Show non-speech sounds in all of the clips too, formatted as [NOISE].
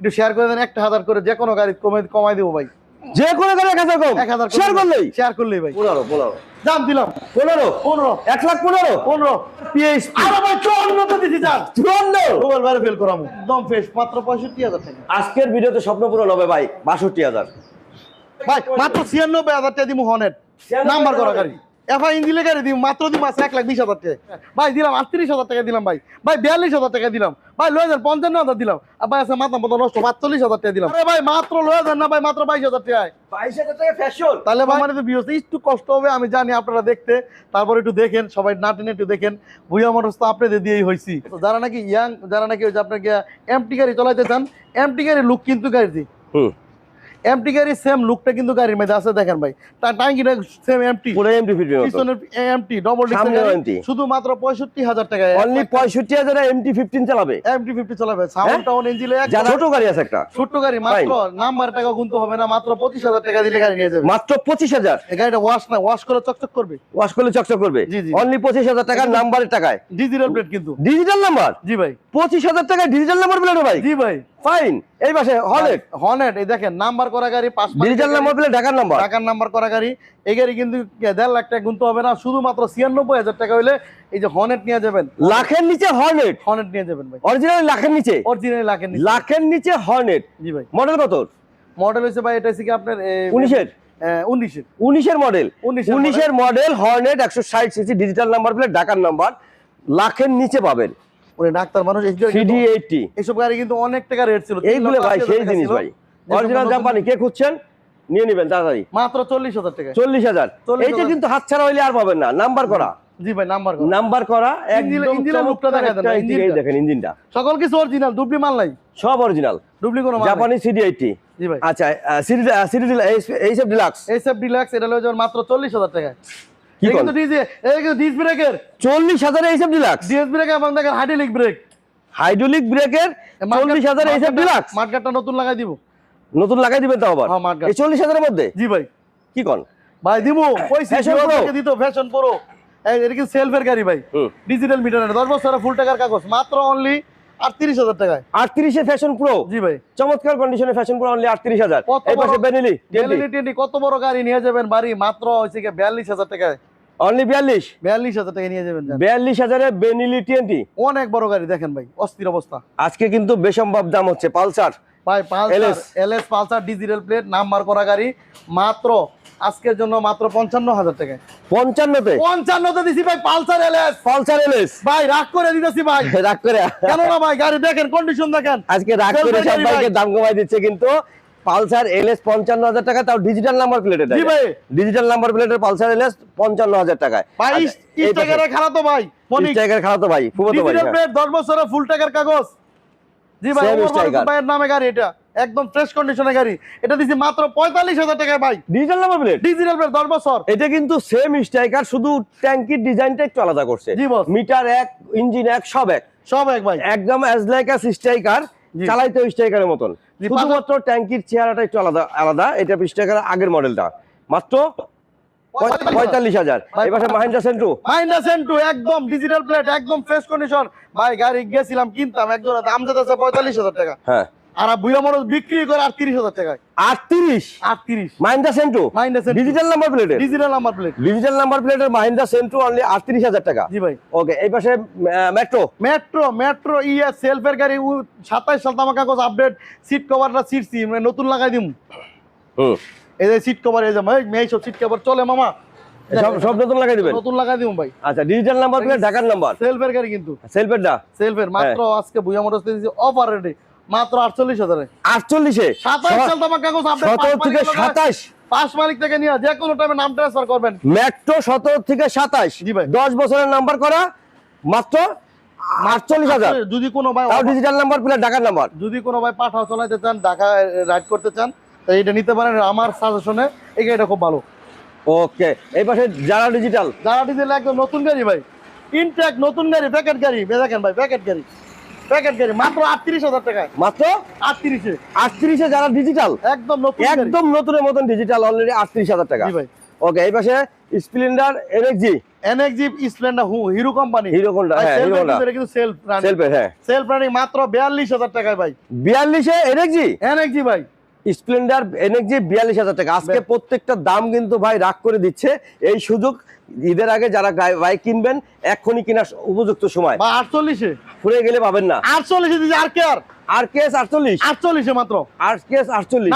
একটু শেয়ার করে দেন একটা হাজার করে যে কোনো গাড়ি কমে কমাই দেবো ভাই। যে কোনো গাড়ি এক হাজার কম। এক হাজার শেয়ার করলেই। শেয়ার করলেই ভাই। পনেরো পনেরো। দাম দিলাম। পনেরো? পনেরো। এক লাখ পনেরো? পনেরো। পিএইচপি আরে ভাই চুয়ান্ন তো দিছি চান চুয়ান্ন। মোবাইল বাইরে ফেল করামু। একদম ফ্রেশ মাত্র পঁয়ষট্টি হাজার টাকা। আজকের ভিডিওতে স্বপ্ন পূরণ হবে ভাই বাষট্টি হাজার। ভাই মাত্র ছিয়ানব্বই হাজার টাকা দিব হনের নাম্বার করা গাড়ি। এফআই ইঞ্জিনের গাড়ি দিব মাত্র দিব আছে এক লাখ বিশ হাজার টাকা। ভাই দিলাম আটত্রিশ হাজার টাকা দিলাম ভাই। ভাই বিয়াল্লিশ হাজার টাকা দিলাম। ভাই লয়ে যান পঞ্চান্ন হাজার দিলাম। আর ভাই আছে মাথা মতো নষ্ট পাঁচচল্লিশ হাজার টাকা দিলাম। ভাই মাত্র লয়ে যান না ভাই মাত্র বাইশ হাজার টাকায়। তাহলে মানে তো বিয়স একটু কষ্ট হবে আমি জানি আপনারা দেখতে। তারপর একটু দেখেন সবাই না টেনে একটু দেখেন। ভুইয়া মোটরস তো আপনাদের দিয়েই হয়েছি যারা নাকি ইয়াং যারা নাকি ওই যে আপনাকে এমটি গাড়ি চালাইতে চান এমটি গাড়ি লুক কিন্তু গাড়ি হুম। এমটি গাড়ির সেম লুকটা কিন্তু গাড়ির মধ্যে আছে দেখেন ভাই। তার টাঙ্কিটা সেম এমটি পুরো এমটি মতো। পিছনের এমটি ডবল ডিস্ক MT শুধুমাত্র পঁয়ষট্টি হাজার টাকা অনলি পঁয়ষট্টি হাজার এমটি ফিফটিন চালাবে। এমটি ফিফটি চালাবে। সাউন্ড টাউন ইঞ্জিলে যারা ছোট গাড়ি আছে একটা। ছোট্ট গাড়ি মাত্র নাম্বার টাকা গুনতে হবে না মাত্র পঁচিশ হাজার টাকা দিলে গাড়ি নিয়ে যাবে। মাত্র পঁচিশ হাজার। এই গাড়িটা ওয়াশ না ওয়াশ করে চকচক করবে। ওয়াশ করলে চকচক করবে। জি, জি। অনলি পঁচিশ হাজার টাকার নাম্বারের টাকায়। ডিজিটাল প্লেট কিন্তু। ডিজিটাল নাম্বার জি ভাই। পঁচিশ হাজার টাকায় ডিজিটাল নাম্বার প্লেট ভাই। জি ভাই। ফাইন এই পাশে হলেট হনেট এই দেখেন নাম্বার করা গাড়ি পাঁচ ডিজিটাল নাম্বার প্লেট ঢাকার নাম্বার টাকার নাম্বার করা গাড়ি। এই গাড়ি কিন্তু দেড় লাখ টাকা গুনতে হবে না শুধুমাত্র ছিয়ানব্বই হাজার টাকা হলে এই যে হনেট নিয়ে যাবেন। লাখের নিচে হর্নেট হনেট নিয়ে যাবেন ভাই। অরিজিনাল লাখের নিচে? অরিজিনাল লাখের নিচে। লাখের নিচে হর্নেট জি ভাই। মডেল কত? মডেল হচ্ছে ভাই এটা হচ্ছে কি আপনার উনিশের? উনিশের। উনিশের মডেল উনিশের উনিশের মডেল হর্নেট একশো ষাট সিসি ডিজিটাল নাম্বার প্লেট ঢাকার নাম্বার লাখের নিচে পাবেন। উনি ডাক্তার মানুষ এইসব গাড়ি কিন্তু অনেক টাকা রেট ছিল এইগুলো ভাই সেই জিনিস ভাই। অরিজিনাল জাপানি কে খুঁজছেন নিয়ে নেবেন তাড়াতাড়ি। মাত্র চল্লিশ হাজার টাকা চল্লিশ হাজার। এইটা কিন্তু হাত ছাড়া হইলে আর পাবেন না। নাম্বার করা। জি ভাই নাম্বার নাম্বার করা ইঞ্জিন- একদম ইঞ্জিনের লুকটা দেখা দেন ইঞ্জিন, দেখেন ইঞ্জিনটা। সকল কিছু অরিজিনাল ডুবলি মাল নাই। সব অরিজিনাল কোনো মাল জাপানি সিডি এইটটি জি ভাই। আচ্ছা সিডি সিডি এইসব ডিলাক্স এইসব ডিলাক্স এটা হলো মাত্র চল্লিশ হাজার টাকা কি কিন্তু ডিজে এটা কিন্তু ডিস ব্রেকের চল্লিশ হাজার এইসব ডিলাক্স ডিএস ব্রেক এবং দেখেন হাইড্রোলিক ব্রেক হাইড্রোলিক ব্রেকের চল্লিশ হাজার এইসব ডিলাক্স মার্কেটটা নতুন লাগাই দিব। নতুন লাগাই দিবেন তো আবার? হ্যাঁ, মার্কেট। এই মধ্যে? জি ভাই। কি কন ভাই দিব। ওই Fashion দিত ফ্যাশন প্রো এটা কিন্তু সেলফের গাড়ি ভাই। ডিজিটাল মিটার দশ বছরের ফুল টাকার কাগজ। মাত্র অনলি আটত্রিশ হাজার টাকায়। আটত্রিশের ফ্যাশন প্রো জি ভাই। চমৎকার কন্ডিশনে ফ্যাশন প্রো অনলি আটত্রিশ হাজার। কত বড়- বেনিলি Benelli 20 কত বড় গাড়ি নিয়ে যাবেন বাড়ি? মাত্র হয়েছে বিয়াল্লিশ হাজার টাকায়। অনলি বিয়াল্লিশ? বিয়াল্লিশ হাজার টাকা নিয়ে যাবেন বিয়াল্লিশ হাজারে বেনিলি অনেক বড় গাড়ি দেখেন ভাই। অস্থির অবস্থা। আজকে কিন্তু বেসম্ভব দাম হচ্ছে পালসার। ভাই Pulsar LS. Pulsar digital plate number করা গাড়ি মাত্র আজকের জন্য মাত্র পঞ্চান্ন হাজার টাকায়। পঞ্চান্নতে? পঞ্চান্নতে দিছি ভাই পালসার এলএস। Pulsar LS? ভাই রাগ করে দিতেছি ভাই। [LAUGHS] রাগ করে। কেন না ভাই গাড়ি দেখেন কন্ডিশন দেখেন। আজকে রাগ করে সবাইকে ভাই। দাম কমাই দিচ্ছে কিন্তু পালসার এলএস পঞ্চান্ন হাজার টাকা তাও ডিজিটাল নাম্বার প্লেটের ডিজিটাল নাম্বার প্লেটের পালসার এলএস পঞ্চান্ন হাজার টাকায় আচ্ছা, খারাপ তো ভাই খাওয়া তো ভাই ভাই হ্যাঁ। প্লেট 10 বছরের ফুল টাকার কাগজ। জি ভাই। ভাইয়ের নামে গাড়ি এটা। একদম ফ্রেশ কন্ডিশনের গাড়ি। এটা দিছি মাত্র 45000 টাকায় ভাই digital number plate digital plate 10 বছর। এটা কিন্তু সেম স্ট্রাইকার শুধু ট্যাঙ্কির ডিজাইনটা একটু আলাদা করছে। মিটার এক ইঞ্জিন এক সব এক। সব এক ভাই একদম অ্যাজ লাইক অ্যাস স্ট্রাইকার। চালাইতে স্ট্রাইকারের মতন। শুধুমাত্র ট্যাঙ্কির চেহারাটা একটু আলাদা আলাদা। এটা স্ট্রাইকার আগের মডেলটা মাত্র পঁয়তাল্লিশ হাজার। এবার মাহিন্দ্রা সেন্ট্রু মাইনাস টু একদম ডিজিটাল প্লেট একদম ফ্রেশ কন্ডিশন ভাই গাড়ি গেছিলাম কিনতাম একজন দাম যেতেছে 45000 টাকা। হ্যাঁ। আর বুয়া মোটর বিক্রি করে 38000 টাকায়। আটত্রিশ? 38 Mahindra Centuro minus digital number প্লেটের digital number plate digital number প্লেটের মাহিন্দ্রা সেন্ট্রু অনলি আটত্রিশ হাজার টাকা। জি ভাই। ওকে এই পাশে মেট্রো মেট্রো মেট্রো ইয়া সেলফের গাড়ি সাতাইশ সাল কাগজ আপডেট সিট কভারটা সিটছি মানে নতুন লাগাই দিম। হুম। এই যে সিট কভার এই যে মেয়ে সব সিট কভার চলে মামা। সব নতুন লাগাই দিবেন? নতুন লাগাই ভাই। আচ্ছা ডিজিটাল নাম্বার প্লেট ঢাকার নাম্বার সেলফের গাড়ি কিন্তু। সেলফের দা সেলফের মাত্র আজকে বুয়া মোটরস দিয়েছি অফার রেটে মাত্র আটচল্লিশ হাজারে। আটচল্লিশে? সাতাইশ সাল তামা কাগজ আপডেট সতেরো থেকে সাতাশ। পাঁচ মালিক থেকে নিয়ে যে কোনো টাইমে নাম ট্রান্সফার করবেন। মেট্রো সতেরো থেকে সাতাশ। জি ভাই। দশ বছরের নাম্বার করা মাত্র আটচল্লিশ হাজার। যদি কোনো ভাই ডিজিটাল নাম্বার প্লেট ঢাকার নাম্বার যদি কোনো ভাই পাঠাও চলাইতে চান ঢাকা রাইড করতে চান এটা নিতে পারেন আমার সাজেশনে এই গাড়িটা খুব ভালো। ওকে এই পাশে যারা ডিজিটাল যারা ডিজেল একদম নতুন গাড়ি ভাই। ইনটেক নতুন গাড়ি প্যাকেট গাড়ি। দেখেন ভাই প্যাকেট গাড়ি। প্যাকেট গাড়ি মাত্র আটত্রিশ হাজার টাকায়। মাত্র? আটত্রিশে। আটত্রিশে যারা ডিজিটাল একদম নতুন একদম নতুনের মতন ডিজিটাল অলরেডি আটত্রিশ হাজার টাকা। ভাই। ওকে এই পাশে স্প্লেন্ডার এনএক্সজি এনএক্সজি স্প্লেন্ডার হু হিরো কোম্পানি হিরো কোনটা হ্যাঁ হিরো কোনটা কিন্তু সেলফ রানিং সেলফের হ্যাঁ। সেলফ রানিং মাত্র বিয়াল্লিশ হাজার টাকায় ভাই। বিয়াল্লিশে এনএক্সজি এনএক্সজি ভাই। স্প্লেন্ডার এনএক্সজি বিয়াল্লিশ হাজার টাকা। আজকে প্রত্যেকটা দাম কিন্তু ভাই রাগ করে দিচ্ছে। এই সুযোগ ঈদের আগে যারা বাইক কিনবেন এক্ষুনি কেনার উপযুক্ত সময়। আটচল্লিশে? ঘুরে গেলে পাবেন না। আটচল্লিশে দিচ্ছে আর কে আর? আর কে এস আটচল্লিশ? আটচল্লিশে মাত্র। আর কে এস আটচল্লিশ?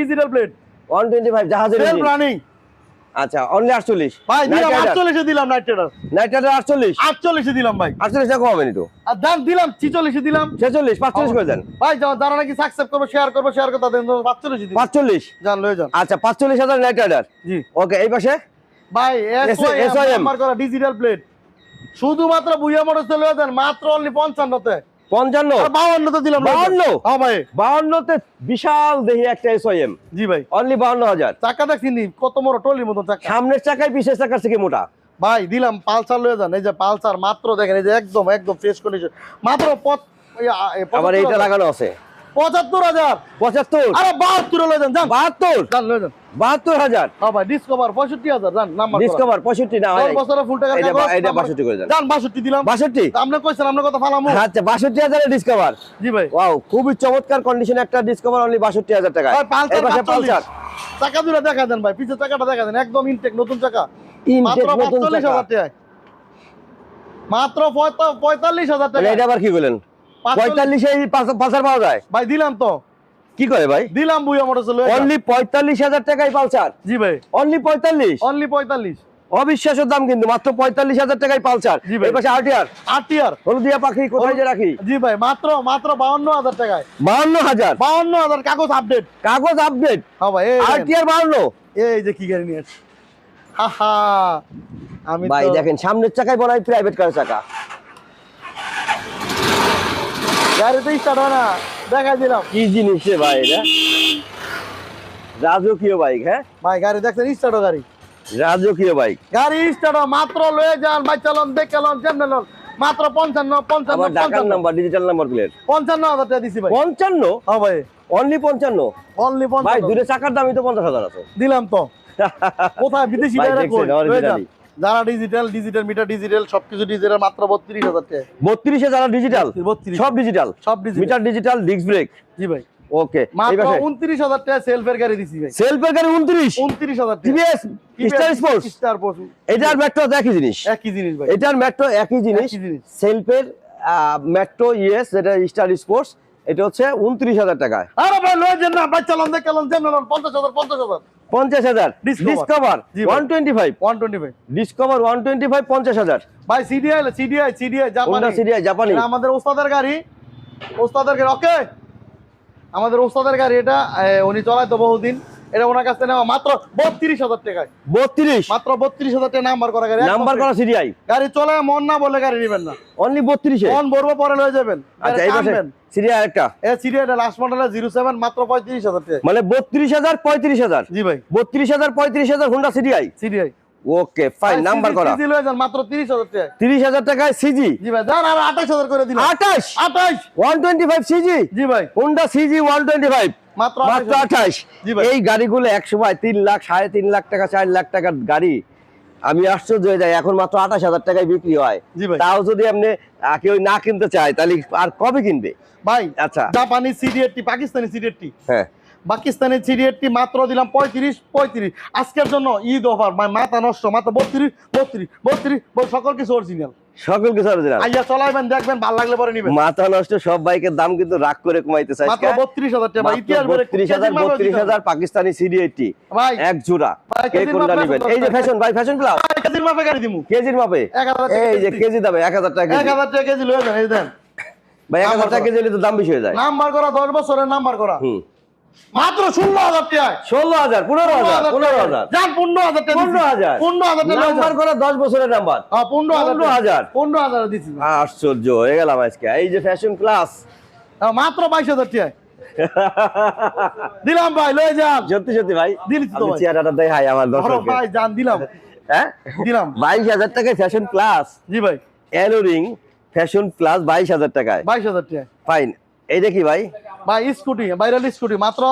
Digital plate one twenty five জাহাজের। রানিং আচ্ছা অনলি আটচল্লিশ। ভাই দিলাম আটচল্লিশে দিলাম নাইট ট্রেডার নাইট রাইডার আটচল্লিশ। আটচল্লিশে দিলাম ভাই। আটচল্লিশ টাকা কমাবেন একটু। আর দাম দিলাম ছিচল্লিশে দিলাম। ছেচল্লিশ পাঁচচল্লিশ করে দেন। ভাই যা- যারা নাকি সাকসেস করব শেয়ার করব শেয়ার করতে দেন পাঁচচল্লিশে দিন। পাঁচচল্লিশ। যান লয়ে যান। আচ্ছা পাঁচচল্লিশ হাজার নাইট রাইডার জি। ওকে এই পাশে? ভাই SIM ডিজিটাল প্লেট শুধুমাত্র বুইয়া মোটর চলে যান মাত্র অনলি পঞ্চান্নতে। পঞ্চান্ন। দিলাম বাউন্ন? হ্যাঁ ভাই। বাউন্নতে বিশাল দেহি একটা জি ভাই। অনলি বাউন্ন হাজার। চাকা কত বড় টলির মতন চাকা? সামনের চাকায় পিছের চাকার থেকে মোটা। ভাই দিলাম পালসার লয়ে যান। এই যে পালসার মাত্র দেখেন এই যে একদম একদম ফ্রেশ কন্ডিশন মাত্র পথ আবার এইটা লাগানো আছে। পঁচাত্তর হাজার। পঁচাত্তর। আরে বাহাত্তর লয়ে যান। বাহাত্তর? বাহাত্তর হাজার? হ্যাঁ ভাই ডিসকভার পঁয়ষট্টি হাজার যান ডিসকভার পঁয়ষট্টি না ফুল টাকা এটা বাষট্টি করে যান বাষট্টি দিলাম। বাষট্টি? আপনি কইছেন আপনার কথা ফালামু। আচ্ছা বাষট্টি হাজারে ডিসকভার জি ভাই। ওয়াও খুবই চমৎকার কন্ডিশন একটা ডিসকভার অনলি বাষট্টি হাজার টাকা পালসার চাকা দুটো দেখা দেন ভাই পিছের চাকাটা দেখা দেন একদম ইনটেক নতুন চাকা। ইনটেক মাত্র নতুন চাকা। মাত্র পঁয়তা- পঁয়তাল্লিশ হাজার টাকা এটা আবার কি বলেন? পঁয়তাল্লিশে পালসার পাওয়া যায়। ভাই দিলাম তো। কি করে ভাই? দিলাম বুয়া মোটর চলে অনলি পঁয়তাল্লিশ হাজার টাকায় পালসার? জি ভাই। অনলি পঁয়তাল্লিশ? অনলি পঁয়তাল্লিশ। অবিশ্বাস্য দাম কিন্তু মাত্র পঁয়তাল্লিশ হাজার টাকায় পালসার। জি ভাই। এই পাশে আরটিআর। আট টিয়ার হলদিয়া পাখি কোথায় যে রাখি? জি ভাই মাত্র মাত্র বাউন্ন হাজার টাকায়। বাউন্ন হাজার? বাউন্ন হাজার কাগজ আপডেট কাগজ আপডেট হ্যাঁ ভাই। আরটিআর বাউন্ন? এই যে কি গাড়ি নিয়ে আমি ভাই দেখেন সামনের চাকায় বড় প্রাইভেট কার চাকা। গাড়ি তো স্টার্ট হয় না। দেখাই দিলাম। কি জিনিস রে ভাই এটা? রাজকীয় বাইক হ্যাঁ? ভাই গাড়ি দেখছেন স্টার্ট গাড়ি। রাজকীয় বাইক গাড়ি স্টার্ট মাত্র লয়ে যান ভাই চালন লন মাত্র পঞ্চান্ন পঞ্চান্ন ঢাকার নাম্বার ডিজিটাল নাম্বার প্লেট পঞ্চান্ন হাজার টাকা দিছি ভাই। পঞ্চান্ন? হ্যাঁ ভাই। অনলি পঞ্চান্ন? অনলি ভাই পঞ্চান্ন দুটো চাকার দামই তো পঞ্চাশ হাজার আছে। দিলাম তো। [LAUGHS] কোথায়? বিদেশি যারা ডিজিটাল ডিজিটাল মিটার ডিজিটাল সবকিছু ডিজিটাল মাত্র বত্রিশ হাজার টাকা। বত্রিশে যারা ডিজিটাল সব ডিজিটাল সব মিটার ডিজিটাল ডিস্ক ব্রেক জি ভাই। ওকে মাত্র পাশে। উনত্রিশ হাজার টাকা সেলফের গাড়ি দিছি ভাই। সেলফের গাড়ি উনত্রিশ? উনত্রিশ হাজার টাকা। টিভিএস স্টার স্পোর্টস স্টার এটার মেট্রো একই জিনিস। একই জিনিস ভাই। এটার মেট্রো একই জিনিস। সেলফের মেট্রো ইএস যেটা স্টার স্পোর্টস এটা হচ্ছে উনত্রিশ হাজার টাকায়। আরে ভাই লয়ে যান না। ভাই চালান পঞ্চাশ হাজার। Discover one twenty five one twenty five Discover one twenty five পঞ্চাশ হাজার। ভাই সিডিআই সিডিআই সিডিআই জাপানি সিডিআই জাপানি আমাদের ওস্তাদের গাড়ি। ওস্তাদের গাড়ি ওকে আমাদের ওস্তাদের গাড়ি এটা উনি চলায় তো বহুদিন। এটা ওনার কাছ নেওয়া মাত্র বত্রিশ হাজার টাকায়। বত্রিশ? মাত্র বত্রিশ হাজার টাকা নাম্বার করা গাড়ি নাম্বার করা সিরিয়াই গাড়ি চলে মন না বলে গাড়ি নেবেন না। অনলি বত্রিশে? মন ভরবো পরে লয়ে যাবেন। আচ্ছা এই পাশে সিরিয়া একটা এ সিডিআইটা লাস্ট মডেল জিরো সেভেন মাত্র পঁয়ত্রিশ হাজার টাকা মানে বত্রিশ হাজার পঁয়ত্রিশ হাজার? জি ভাই। বত্রিশ হাজার পঁয়ত্রিশ হাজার হোন্ডা সিরিয়াই সিডিআই ওকে ফাইন নাম্বার করা। সিজি লয়ে যান মাত্র তিরিশ হাজার টাকা তিরিশ হাজার টাকায় সিজি জি ভাই যান আর আঠাশ হাজার করে দিলাম। আঠাশ? আঠাশ। ওয়ান টোয়েন্টি ফাইভ সিজি জি ভাই। Honda CG one twenty five মাত্র মাত্র 28,000 আঠাশ। এই গাড়িগুলো এক সময় তিন লাখ সাড়ে তিন লাখ টাকা চার লাখ টাকার গাড়ি। আমি আশ্চর্য হয়ে যাই এখন মাত্র আঠাশ হাজার টাকায় বিক্রি হয়। তাও যদি আপনি কেউ না কিনতে চায় তাহলে আর কবে কিনবে? ভাই আচ্ছা। জাপানি সিডিএটি পাকিস্তানি সিডিএটি হ্যাঁ। পাকিস্তানি সিডিএটি মাত্র দিলাম পঁয়ত্রিশ পঁয়ত্রিশ। আজকের জন্য ঈদ অফার মাথা নষ্ট মাত্র বত্রিশ বত্রিশ বত্রিশ সকল কিছু অরিজিনাল সকল কিছু অরিজিনাল আইয়া চলাইবেন দেখবেন ভালো লাগলে পরে নিবেন। মাথা নষ্ট সব বাইকের দাম কিন্তু রাগ করে কমাইতে চাই বত্রিশ হাজার টাকা ইতিহাস দিতে হাজার পাকিস্তানি সিডি এইটি ভাই এক জোড়া। কে কোনটা নেবেন? এই যে ফ্যাশন ভাই ফ্যাশন প্লাস কেজির মাপে গাড়ি দিমু। কেজির মাপে? এক হাজার টাকা এই যে কেজি। দামে এক হাজার টাকা এক কেজি। হাজার টাকা কেজি লয়ে যান এই দেন। ভাই এক হাজার নাম্বার টাকা কেজি তো দাম বেশি হয়ে যায়। নাম্বার করা দশ বছরের নাম্বার করা। হুম। মাত্র ষোলো হাজার টাকা ষোলো হাজার পনেরো হাজার পনেরো হাজার। যান পনেরো হাজার টাকা পনেরো হাজার। পনেরো হাজার নাম্বার করা দশ বছরের নাম্বার পনেরো পনেরো হাজার। পনেরো হাজার দিচ্ছি। আশ্চর্য হয়ে গেলাম আজকে। এই যে ফ্যাশন ক্লাস মাত্র বাইশ হাজার টাকা [LAUGHS] দিলাম ভাই লয়ে যান। সত্যি সত্যি ভাই। দিয়েছি তো ভাই। চেহারাটা দেখাই আমার ধরো ভাই যান দিলাম। হ্যাঁ? দিলাম। বাইশ হাজার টাকায় ফ্যাশন প্লাস জি ভাই। এলোরিং ফ্যাশন প্লাস বাইশ হাজার টাকায়। বাইশ হাজার টাকা ফাইন এইটা কি ভাই। ভাই স্কুটি ভাইরাল স্কুটি মাত্র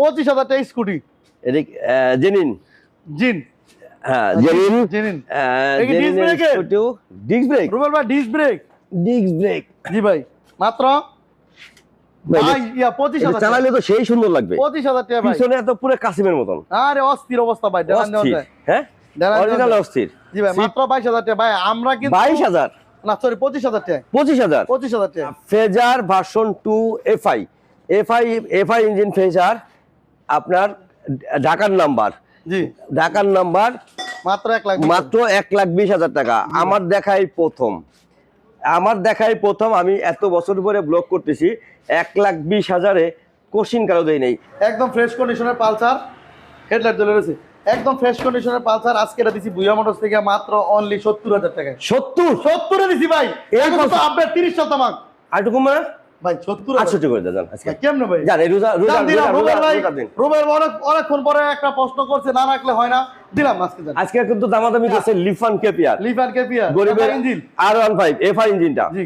পঁচিশ হাজার টাকা স্কুটি। এটা জেনিন। জিন। হ্যাঁ জেনিন। জেনিন। এই কি disc brake এর? ডিস্ক ব্রেক রুবেল ভাই ডিস ব্রেক ডিস্ক ব্রেক জি ভাই মাত্র? পঁচিশ হাজার টাকা। চালালে তো সেই সুন্দর লাগবে। পঁচিশ হাজার টাকা পিছনে এত পুরো কাসিমের মতন। আরে অস্থির অবস্থা ভাই হ্যাঁ? অরিজিনাল অস্থির। জি ভাই মাত্র বাইশ হাজার টাকা। ভাই আমরা কিন্তু বাইশ হাজার? না সরি পঁচিশ হাজার টাকা পঁচিশ হাজার? পঁচিশ হাজার টাকা Fazer version two FI FI FI engine Fazer আপনার ঢাকার নাম্বার জি। ঢাকার নাম্বার মাত্র এক লাখ মাত্র এক লাখ বিশ হাজার টাকা। আমার দেখাই প্রথম। আমার দেখাই প্রথম আমি এত বছর পরে ব্লক করতেছি এক লাখ বিশ হাজারে কোশ্চিন কারও দেয় নেই। একদম ফ্রেশ কন্ডিশনের পালসার হেডলাইট জ্বলে রয়েছে। একদম ফ্রেশ কন্ডিশনের পালসার আজকে এটা দিছি বুয়া মোটরস থেকে মাত্র অনলি সত্তর হাজার টাকায়। সত্তর? সত্তরে দিছি ভাই। এই আপডেট তিরিশ শতমাক আরেকটু কমবে না ভাই সত্তর আটষট্টি করে দেন আজকে। কেমনে ভাই? জান এই রোজা রোজা রোজা- ভাই। রোজা দিন। রুবেল ভাই অনেক অনেকক্ষণ পরে একটা প্রশ্ন করছে না রাখলে হয় না। দিলাম আজকে দেন। আজকে কিন্তু দামাদামি করছে লিফান কেপিয়ার লিভার কেপিয়া গরিবের ইঞ্জিন। আর ওয়ান ফাইভ এফআই ইঞ্জিনটা। জি।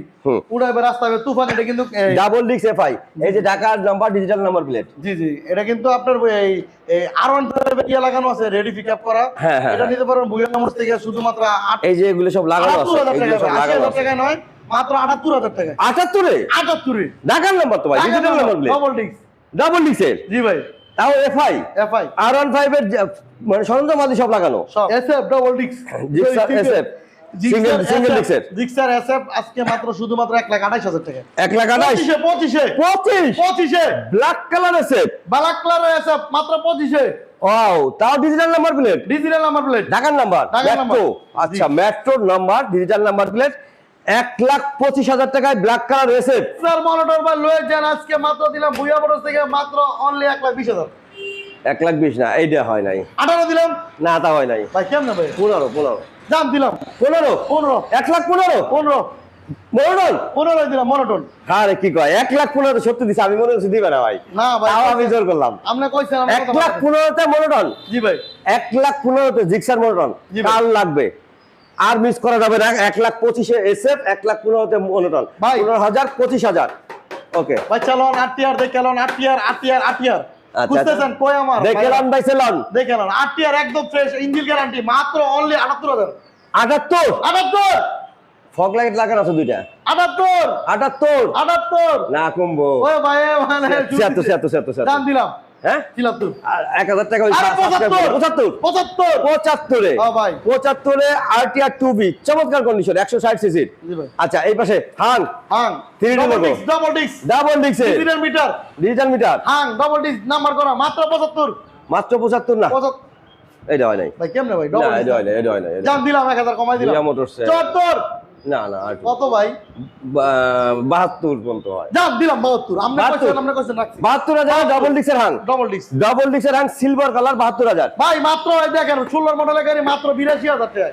উড়াইবে রাস্তা তুফান এটা কিন্তু ডাবল ডিক্স এফআই। এই যে ঢাকার নাম্বার ডিজিটাল নাম্বার প্লেট জি জি। এটা কিন্তু আপনার এই আর ওয়ান ইয়ে লাগানো আছে রেডি পিক আপ করা। হ্যাঁ, হ্যাঁ, এটা হ্যাঁ। নিতে পারবেন বুয়া মোটরস থেকে শুধুমাত্র আট এই যে এগুলো সব লাগানো আছে এগুলো সব লাগানো আছে। নয় মাত্র আটাত্তর হাজার টাকা আটাত্তরে? আটাত্তরে। ঢাকার নাম্বার তো ভাই ডিজিটাল নাম্বার ডবল ডিক্স ডাবল জি ভাই। তাও FI FI R one five এর মানে সরঞ্জাম আদি সব লাগানো? এসএফ ডবল এসএফ আজকে মাত্র শুধুমাত্র এক লাখ আঠাইশ হাজার টাকা এক লাখ আঠাইশ? পঁচিশে পঁচিশে। পঁচিশ? ব্ল্যাক কালার আছে ব্ল্যাক কালার এসএফ মাত্র পঁচিশে। ওয়াও তাও digital number plate digital number plate ঢাকার নাম্বার? ঢাকার নাম্বার। আচ্ছা মেট্রোর নাম্বার ডিজিটাল নাম্বার প্লেট এক লাখ পঁচিশ হাজার টাকায় ব্ল্যাক কালার রয়েছে। স্যার মনিটর বা লয়ে যান আজকে মাত্র দিলাম ভুইয়া মোটরস থেকে মাত্র অনলি এক লাখ বিশ হাজার। এক লাখ বিশ না এইটা হয় নাই। আঠারো দিলাম? না তা হয় নাই। ভাই কেমন ভাই? পনেরো পনেরো। দাম দিলাম। পনেরো? পনেরো। এক লাখ পনেরো? পনেরো। মনোটন? পনেরো দিলাম মনোটন। আরে কি কয়? এক লাখ পনেরো সত্যি দিছে আমি মনে হচ্ছে দিবে না ভাই। না ভাই তাও আমি জোর করলাম। আপনি কইছেন এক লাখ পনেরোতে মনোটন? জি ভাই। এক লাখ পনেরোতে জিক্সার মনোটন? কাল লাগবে। আর মিস করা যাবে না এক লাখ পঁচিশে এসএফ এক লাখ পনেরোতে মনোটন ভাই। পনেরো হাজার পঁচিশ হাজার ওকে ভাই চালান আট দেখেলন আট টিয়ার আট টিয়ার আট টিয়ার আচ্ছা, বুঝতেছেন কই আমার দেখলাম ভাই সেলন দেখেলন আট একদম ফ্রেশ ইঞ্জিন গ্যারান্টি মাত্র অনলি আটাত্তর হাজার আটাত্তর আটাত্তর ফগ লাইট লাগানো আছে দুইটা আটাত্তর আটাত্তর আটাত্তর না কমবো ও ভাই এ মানে ছিয়াত্তর ছিয়াত্তর ছিয়াত্তর দাম দিলাম হ্যাঁ? এক হাজার টাকা ওই আরে সাবস্ক্রাইব পঁচাত্তর! পঁচাত্তর? পঁচাত্তর! পঁচাত্তরে? ও ভাই। পঁচাত্তরে টু বি চমৎকার কন্ডিশন একশো ষাট সিসির আচ্ছা এই পাশে হাং। হাং। 3D double disc double disc double ডিক্সের digital meter digital meter হাং ডবল ডিস্ক নাম্বার করা। মাত্র পঁচাত্তর। মাত্র পঁচাত্তর না? এটা হয় নাই। ভাই কেমনে ভাই? এটা হয় নাই এটা হয় নাই দিলাম এক হাজার কমাই দিলাম। চুয়াত্তর! না না কত ভাই? বাহাত্তর পর্যন্ত হয়। দিলাম বাহাত্তর। আপনি বাহাত্তর। হাজার double ডিক্সের Hang double disc double ডিক্সের Hang silver colour বাহাত্তর হাজার। ভাই মাত্র দেখেন ষোলোর মডেলের গাড়ি মাত্র বিরাশি হাজার টাকা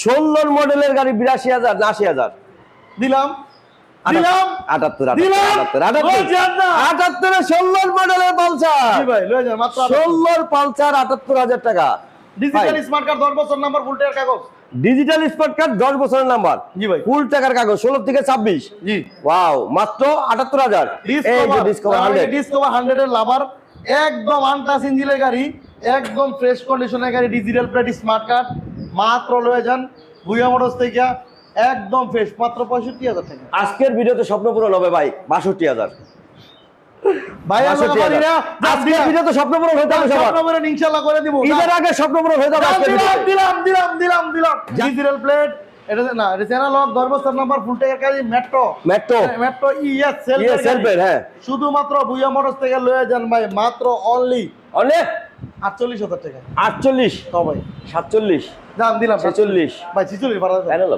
ষোলোর মডেলের গাড়ি বিরাশি হাজার না আশি হাজার। দিলাম। ষোলোর মডেলের পালসার। জি ভাই লয়ে যান মাত্র ষোলোর পালসার আটাত্তর হাজার টাকা। ডিজিটাল স্মার্ট কার্ড দশ বছর নাম্বার ফুল টাকার কাগজ। ডিজিটাল স্পট কার্ড দশ বছরের নাম্বার জি ভাই। ফুল টাকার কাগজ ষোলো থেকে ছাব্বিশ। জি। ওয়াও মাত্র আটাত্তর হাজার। ডিসকভার হান্ড্রেড হান্ড্রেডের লাভার একদম আনটাস ইঞ্জিনের গাড়ি একদম ফ্রেশ কন্ডিশনের গাড়ি ডিজিটাল প্লেট স্মার্ট কার্ড মাত্র লয়ে যান ভুইয়া মোটরস থেকে একদম ফ্রেশ মাত্র পঁয়ষট্টি হাজার টাকা। আজকের ভিডিওতে স্বপ্ন পূরণ হবে ভাই বাষট্টি হাজার। ভাই আমরা বাষট্টি পারি হাজার। না আজকের ভিডিওতে স্বপ্ন পূরণ হতে হবে স্বপ্ন করে ইনশাল্লাহ করে দিব। ঈদের আগে স্বপ্ন পূরণ হতে হবে দিলাম দিলাম দিলাম দিলাম দিলাম। ডিজিটাল প্লেট এটা না এটা চ্যানেল লক দশ নাম্বার ফুল টাকার গাড়ি মেট্রো মেট্রো মেট্রো ইএস সেলফের হ্যাঁ। শুধুমাত্র মোটরস থেকে লয়ে যান ভাই মাত্র অনলি অনেক আটচল্লিশ হাজার টাকা। আটচল্লিশ? তো ভাই সাতচল্লিশ? দাম দিলাম ছেচল্লিশ। ভাই ছিচল্লিশ ভাড়া দেন প্যানেল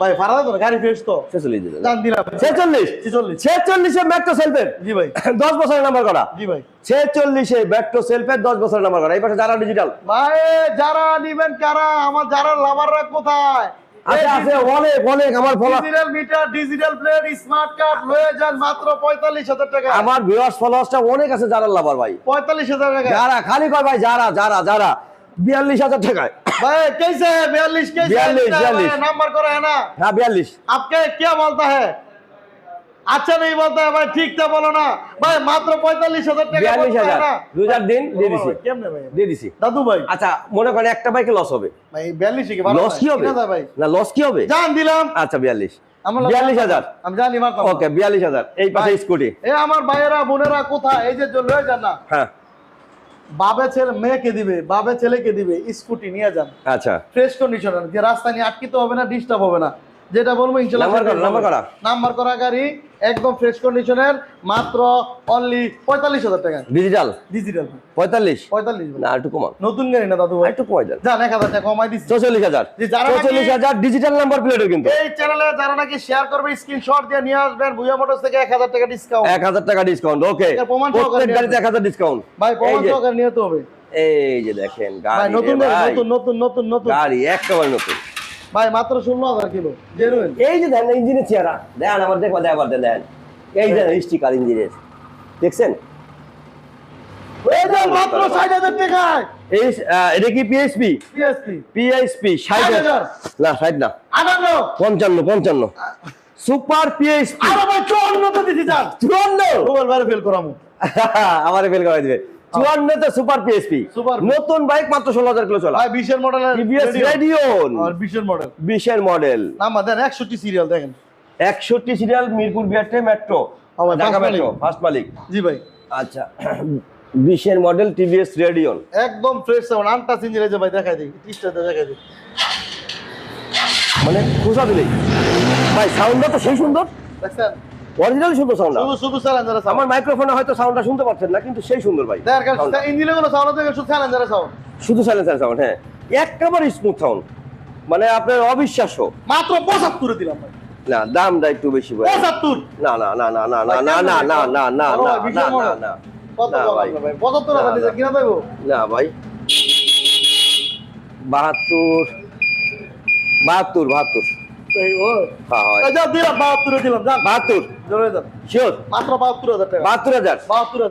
ভাই ভাড়া দেন গাড়ি ফ্রেশ তো। ছেচল্লিশ দিতে দাম দিলাম ছেচল্লিশ? ছিচল্লিশ। ছেচল্লিশে মেট্রো সেলফের জি ভাই। দশ বছরের নাম্বার করা জি ভাই। ছেচল্লিশে মেট্রো সেলফের দশ বছরের নাম্বার করা এই পাশে যারা ডিজিটাল ভাই যারা নিবেন কারা? আমার যারা লাভাররা কোথায়? আছে আছে অনেক অনেক আমার follow digital meter digital plate smart card লয়ে যান মাত্র পঁয়তাল্লিশ হাজার টাকা। আমার ভিউয়ার্স ফলোয়ার্সটা অনেক আছে যারা লাভার ভাই। পঁয়তাল্লিশ হাজার টাকা। যারা খালি কয় ভাই যারা যারা যারা বিয়াল্লিশ হাজার টাকায় भाई कैसे है बयालीस कैसे 42, लिखता है 42 भाई? नंबर करो है ना হ্যাঁ বিয়াল্লিশ आपके क्या बोलता है আচ্ছা নেই বলতে হয় ভাই ঠিকটা বলো না ভাই মাত্র পঁয়তাল্লিশ হাজার টাকা বিয়াল্লিশ বলতে হয় হাজার না। দু হাজার দিন দিয়ে দিছি ভাই, কেমনে ভাই দিয়ে দিছি দাদু ভাই আচ্ছা মনে করেন একটা বাইকে লস হবে ভাই বিয়াল্লিশ কি ভালো লস না? কি হবে কিনা যায় ভাই না লস কি হবে জান দিলাম আচ্ছা বিয়াল্লিশ আমার লস- বিয়াল্লিশ হাজার আমি জানি মারতাম না। ওকে বিয়াল্লিশ হাজার এই পাশে ভাই। স্কুটি এ আমার ভাইয়েরা বোনেরা কোথায় এই যে লয়ে যান না হ্যাঁ বাবে ছেলে মেয়েকে দিবে বাবে ছেলেকে দিবে স্কুটি নিয়ে যান। আচ্ছা। ফ্রেশ কন্ডিশনার যে রাস্তা নিয়ে আটকিতে হবে না ডিস্টার্ব হবে না। যেটা বলব ইনশাআল্লাহ নাম্বার করা, নাম্বার করা গাড়ি একদম ফ্রেশ কন্ডিশনের মাত্র অনলি পঁয়তাল্লিশ হাজার টাকা। ডিজিটাল ডিজিটাল পঁয়তাল্লিশ? পঁয়তাল্লিশ না একটু কমান। নতুন গাড়ি না দাদু ভাই? একটু কমাই দেন। যান এক হাজার টাকা কমাই দিচ্ছি চৌচল্লিশ হাজার। চৌচল্লিশ হাজার ডিজিটাল নাম্বার প্লেটের কিন্তু। এই চ্যানেলে যারা নাকি শেয়ার করবে স্ক্রিনশট দিয়ে নিয়ে আসবেন। ভুয়া মোটরস থেকে এক হাজার টাকা ডিসকাউন্ট এক হাজার টাকা ডিসকাউন্ট ওকে প্রমাণ সহকারে গাড়িতে এক হাজার ডিসকাউন্ট ভাই প্রমাণ সহকারে নিয়ে তো হবে। এই যে দেখেন গাড়ি নতুন। নতুন নতুন নতুন নতুন। গাড়ি একেবারে নতুন। ভাই মাত্র ষোলো হাজার কিলো। জেনুইন এই যে দেখেন ইঞ্জিনের চেহারা। দেন আমার দেখবা দেখবার দেন এই যে স্টিকার ইঞ্জিনের। দেখছেন? মাত্র ষাট হাজার টাকায়। এই এটা কি পিএসপি পিএসপি পিএসপি ষাট হাজার। না ষাট না। আটান্ন। পঞ্চান্ন পঞ্চান্ন। সুপার পিএসপি আরও ভাই চুয়ান্ন তো দিছি যান চুয়ান্ন? ফেল করামু। [LAUGHS] আমারে ফেল করে দিবে। চুয়ান্ন তো সুপার পিএসপি নতুন বাইক মাত্র ষোলো হাজার কিলো চলা। বিশের মডেলের টিভিএস রেডিওন আর বিশের মডেল বিশের মডেল দেন একষট্টি সিরিয়াল দেখেন। একষট্টি সিরিয়াল মিরপুর বিআরটি মেট্রো আমার ঢাকা মেট্রো ফার্স্ট মালিক। জি ভাই। আচ্ছা বিশের মডেল টিভিএস রেডিওন একদম ফ্রেশ সাউন্ড আনটাচ ইঞ্জিন এই ভাই দেখাই দিই টিস্টাতে দেখাই দিই। মানে খোঁজা দিলেই ভাই সাউন্ডটা তো সেই সুন্দর। দেখছেন? অরিজিনাল সুন্দর সাউন্ড সাউন্ড আমার মাইক্রোফোনে হয়তো সাউন্ডটা শুনতে পাচ্ছেন না কিন্তু সেই সুন্দর ভাই দেখার ইঞ্জিনে কোনো সাউন্ড থেকে শুধু সাউন্ড শুধু সাউন্ড হ্যাঁ একেবারে স্মুথ সাউন্ড মানে আপনার অবিশ্বাস্য মাত্র 75 দিলাম ভাই না দামটা একটু বেশি ভাই 75 না না না না না না না না না না না না না না কত ভাই 75 টাকা কিনা না ভাই 72 72 72 দিলাম বাহাত্তরে দিলাম বাহাত্তর? শিওর মাত্র বাহাত্তর হাজার টাকা। বাহাত্তর হাজার? বাহাত্তর হাজার।